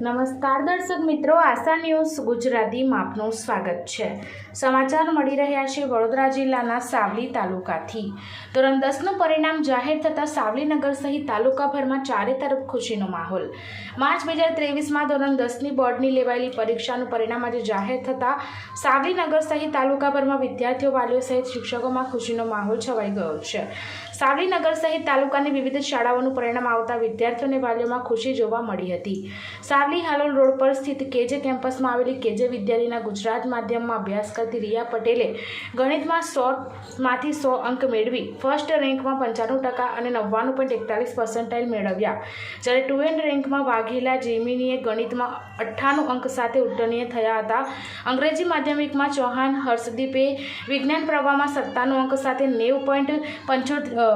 નમસ્કાર દર્શક મિત્રો, આશા ન્યૂઝ ગુજરાતીમાં આપનું સ્વાગત છે. સમાચાર મળી રહ્યા છે વડોદરા જિલ્લાના સાવલી તાલુકાથી. ધોરણ દસનું પરિણામ જાહેર થતાં સાવલીનગર સહિત તાલુકાભરમાં ચારે તરફ ખુશીનો માહોલ. માર્ચ બે હજાર ત્રેવીસમાં ધોરણ દસની બોર્ડની લેવાયેલી પરીક્ષાનું પરિણામ આજે જાહેર થતાં સાવલીનગર સહિત તાલુકાભરમાં વિદ્યાર્થીઓ, વાલીઓ સહિત શિક્ષકોમાં ખુશીનો માહોલ છવાઈ ગયો છે. સાવલીનગર સહિત તાલુકાની વિવિધ શાળાઓનું પરિણામ આવતા વિદ્યાર્થીઓ અને વાલીઓમાં ખુશી જોવા મળી હતી. સાવલી હાલોલ રોડ પર સ્થિત કેજે કેમ્પસમાં આવેલી કેજે વિદ્યાલયના ગુજરાત માધ્યમમાં અભ્યાસ કરતી રિયા પટેલે ગણિતમાં સોમાંથી સો અંક મેળવી ફર્સ્ટ રેન્કમાં પંચાણું ટકા અને નવ્વાણું પોઈન્ટ એકતાલીસ પર્સન્ટાઇલ મેળવ્યા. જ્યારે ટુ એન્ડ રેન્કમાં વાઘેલા જેમિનીએ ગણિતમાં અઠ્ઠાણું અંક સાથે ઉડ્ડનીય થયા હતા. અંગ્રેજી માધ્યમિકમાં ચૌહાણ હર્ષદીપે વિજ્ઞાન પ્રવાહમાં સત્તાનું અંક સાથે નેવું પોઈન્ટ પંચોતેર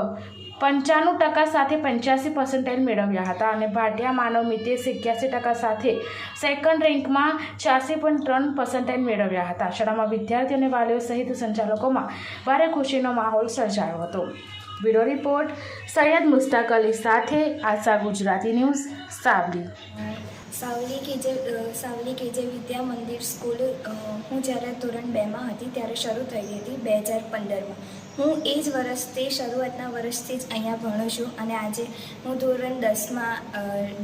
પંચાણું ટકા સાથે પંચ્યાસી પર્સન્ટાઇલ મેળવ્યા હતા અને ભાટિયા માનવ મિતેશ એક્યાસી ટકા સાથે સેકન્ડ રેન્કમાં છ્યાસી પોઈન્ટ ત્રણ પર્સન્ટાઇલ મેળવ્યા હતા. શાળામાં વિદ્યાર્થીઓ અને વાલીઓ સહિત સંચાલકોમાં ભારે ખુશીનો માહોલ સર્જાયો હતો. બ્યુરો રિપોર્ટ, સૈયદ મુસ્તાક અલી સાથે આશા ગુજરાતી ન્યૂઝ સાવલી સાવલી કે જે સાવલી કે જે વિદ્યા મંદિર સ્કૂલ હું જ્યારે ધોરણ બેમાં હતી ત્યારે શરૂ થઈ હતી બે હજાર પંદરમાં. હું એ જ વર્ષથી શરૂઆતના વર્ષથી જ અહીંયા ભણું છું અને આજે હું ધોરણ દસમાં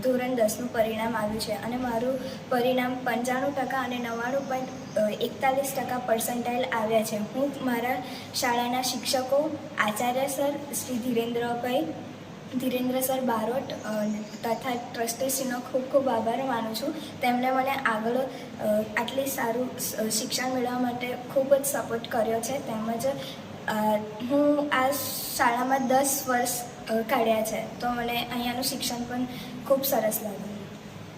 ધોરણ દસનું પરિણામ આવ્યું છે અને મારું પરિણામ પંચાણું ટકા અને નવ્વાણું પોઈન્ટ એકતાલીસ ટકા પર્સન્ટાઇલ આવ્યા છે. હું મારા શાળાના શિક્ષકો આચાર્ય સર શ્રી ધીરેન્દ્રભાઈ ધીરેન્દ્ર સર બારોટ તથા ટ્રસ્ટીશ્રીનો ખૂબ ખૂબ આભાર માનું છું. તેમણે મને આગળ આટલી સારું શિક્ષણ મેળવવા માટે ખૂબ જ સપોર્ટ કર્યો છે. તેમજ હું આ શાળામાં દસ વર્ષ કાઢ્યા છે. તો મને અહીંયાનું શિક્ષણ પણ ખૂબ સરસ લાગ્યું.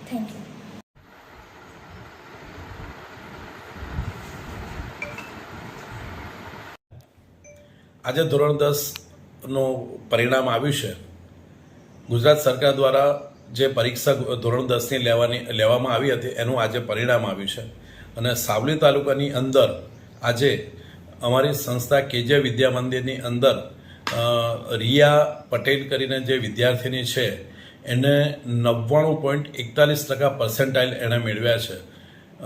થેન્ક યુ આજે ધોરણ દસનું પરિણામ આવ્યું છે. ગુજરાત સરકાર દ્વારા જે પરીક્ષા ધોરણ દસની લેવાની લેવામાં આવી હતી, એનું આજે પરિણામ આવ્યું છે. અને સાવલી તાલુકાની અંદર આજે અમારી સંસ્થા કેજે વિદ્યા મંદિરની અંદર રિયા પટેલ કરીને જે વિદ્યાર્થીની છે, એને નવ્વાણું પોઈન્ટ એકતાલીસ ટકા પર્સન્ટાઇલ એણે મેળવ્યા છે.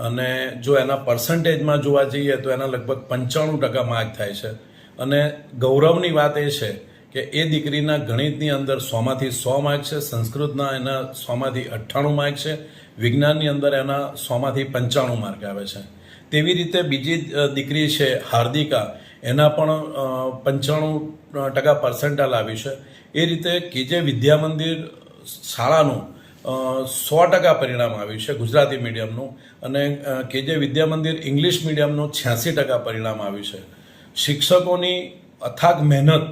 અને જો એના પર્સન્ટેજમાં જોવા જઈએ તો એના લગભગ પંચાણું ટકા માર્ક થાય છે. અને ગૌરવની વાત એ છે કે એ દીકરીના ગણિતની અંદર સોમાંથી સો માર્ક છે, સંસ્કૃતના એના સોમાંથી અઠ્ઠાણું માર્ક છે, વિજ્ઞાનની અંદર એના સોમાંથી પંચાણું માર્ક આવે છે. તેવી રીતે બીજી દીકરી છે હાર્દિકા, એના પણ પંચાણું ટકા પર્સન્ટાઇલ આવી છે. એ રીતે કેજે વિદ્યા મંદિર શાળાનું સો ટકા પરિણામ આવ્યું છે ગુજરાતી મીડિયમનું અને કેજે વિદ્યા મંદિર ઇંગ્લિશ મીડિયમનું છ્યાસી ટકા પરિણામ આવ્યું છે. શિક્ષકોની અથાગ મહેનત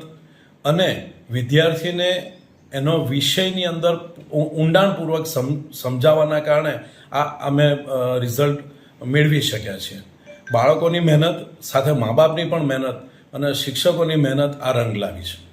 અને વિદ્યાર્થીને એનો વિષયની અંદર ઊંડાણપૂર્વક સમ, સમજાવવાના કારણે આ, અમે રિઝલ્ટ મેળવી શક્યા છીએ. બાળકોની મહેનત, સાથે મા બાપની પણ મહેનત અને શિક્ષકોની મહેનત આ રંગ લાવી છે.